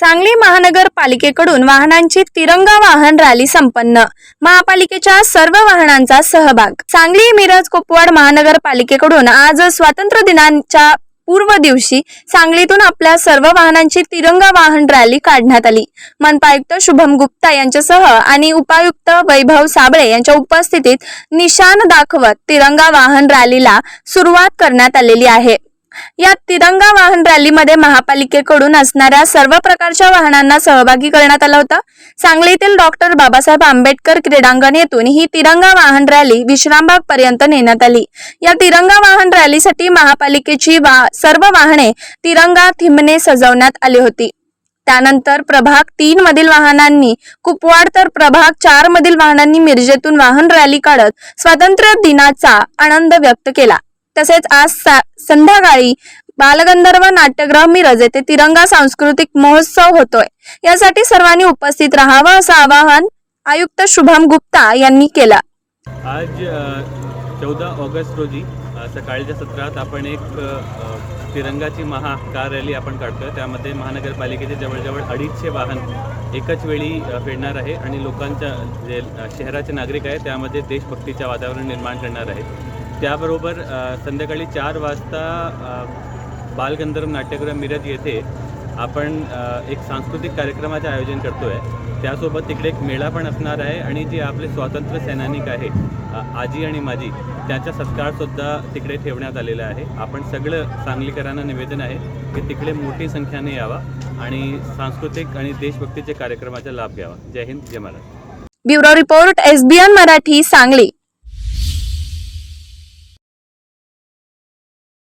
सांगली महानगरपालिकेकडून वाहनांची तिरंगा वाहन रॅली संपन्न. महापालिकेच्या सर्व वाहनांचा सहभाग. सांगली मिरज कुपवाड महानगरपालिकेकडून आज स्वातंत्र्य दिनाच्या पूर्व दिवशी सांगलीतून आपल्या सर्व वाहनांची तिरंगा वाहन रॅली काढण्यात आली. मनपायुक्त शुभम गुप्ता यांच्यासह आणि उपायुक्त वैभव साबळे यांच्या उपस्थितीत निशाण दाखवत तिरंगा वाहन रॅलीला सुरुवात करण्यात आलेली आहे. या तिरंगा वाहन रॅलीमध्ये महापालिकेकडून असणाऱ्या सर्व प्रकारच्या वाहनांना सहभागी करण्यात आला होता. सांगलीतील डॉक्टर बाबासाहेब आंबेडकर क्रीडांगण येथून ही तिरंगा वाहन रॅली विश्रामबाग पर्यंत नेण्यात आली. या तिरंगा वाहन रॅलीसाठी महापालिकेची वा सर्व वाहने तिरंगा थीमने सजवण्यात आली होती. त्यानंतर प्रभाग तीन मधील वाहनांनी कुपवाड तर प्रभाग चार मधील वाहनांनी मिरजेतून वाहन रॅली काढत स्वातंत्र्य दिनाचा आनंद व्यक्त केला. तसेच आज संध्याकाळी बालगंधर्व नाट्यगृह मिरज येथे तिरंगा सांस्कृतिक महोत्सव होतोय. यासाठी सर्वांनी उपस्थित राहावं असं आवाहन आयुक्त शुभम गुप्ता यांनी केलं. आज चौदा ऑगस्ट रोजी सकाळच्या सत्रात आपण एक तिरंगाची महा कार रॅली आपण काढतोय. त्यामध्ये महानगरपालिकेचे जवळजवळ अडीचशे वाहन एकाच वेळी फिरणार आहे आणि लोकांच्या जे शहराचे नागरिक आहेत त्यामध्ये देशभक्तीचे वातावरण निर्माण करणार आहे त्याबरोबर संध्याकाळी चार वाजता बालगंधर्व नाट्यगृह मिरज येथे आपण एक सांस्कृतिक कार्यक्रमाचे आयोजन करतो आहे त्यासोबत तिकडे एक मेळा पण असणार आहे आणि जे आपले स्वातंत्र्य सैनानिक आहे आजी आणि माझी त्याचा सत्कारसुद्धा तिकडे ठेवण्यात आलेला आहे. आपण सगळं सांगलीकरांना निवेदन आहे की तिकडे मोठी संख्याने यावा आणि सांस्कृतिक आणि देशभक्तीचे कार्यक्रमाचा लाभ घ्यावा. जय हिंद जय Maharaj bureau report SBN Marathi Sangli.